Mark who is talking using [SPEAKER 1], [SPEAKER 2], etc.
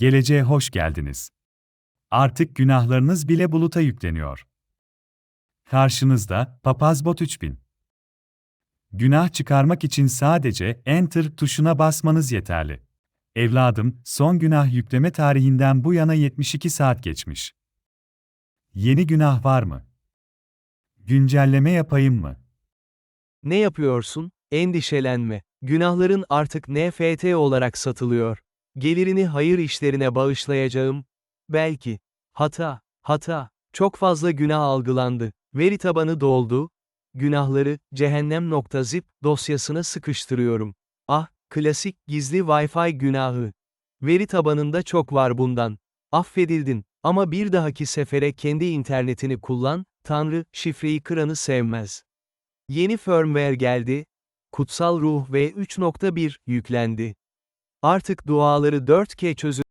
[SPEAKER 1] Geleceğe hoş geldiniz. Artık günahlarınız bile buluta yükleniyor. Karşınızda Papazbot 3000. Günah çıkarmak için sadece Enter tuşuna basmanız yeterli. Evladım, son günah yükleme tarihinden bu yana 72 saat geçmiş. Yeni günah var mı? Güncelleme yapayım mı?
[SPEAKER 2] Ne yapıyorsun? Endişelenme. Günahların artık NFT olarak satılıyor. Gelirini hayır işlerine bağışlayacağım. Belki. Hata, hata. Çok fazla günah algılandı. Veri tabanı doldu. Günahları cehennem.zip dosyasına sıkıştırıyorum. Ah, klasik gizli Wi-Fi günahı. Veri tabanında çok var bundan. Affedildin ama bir dahaki sefere kendi internetini kullan. Tanrı şifreyi kıranı sevmez. Yeni firmware geldi. Kutsal Ruh V3.1 yüklendi. Artık duaları 4K çözü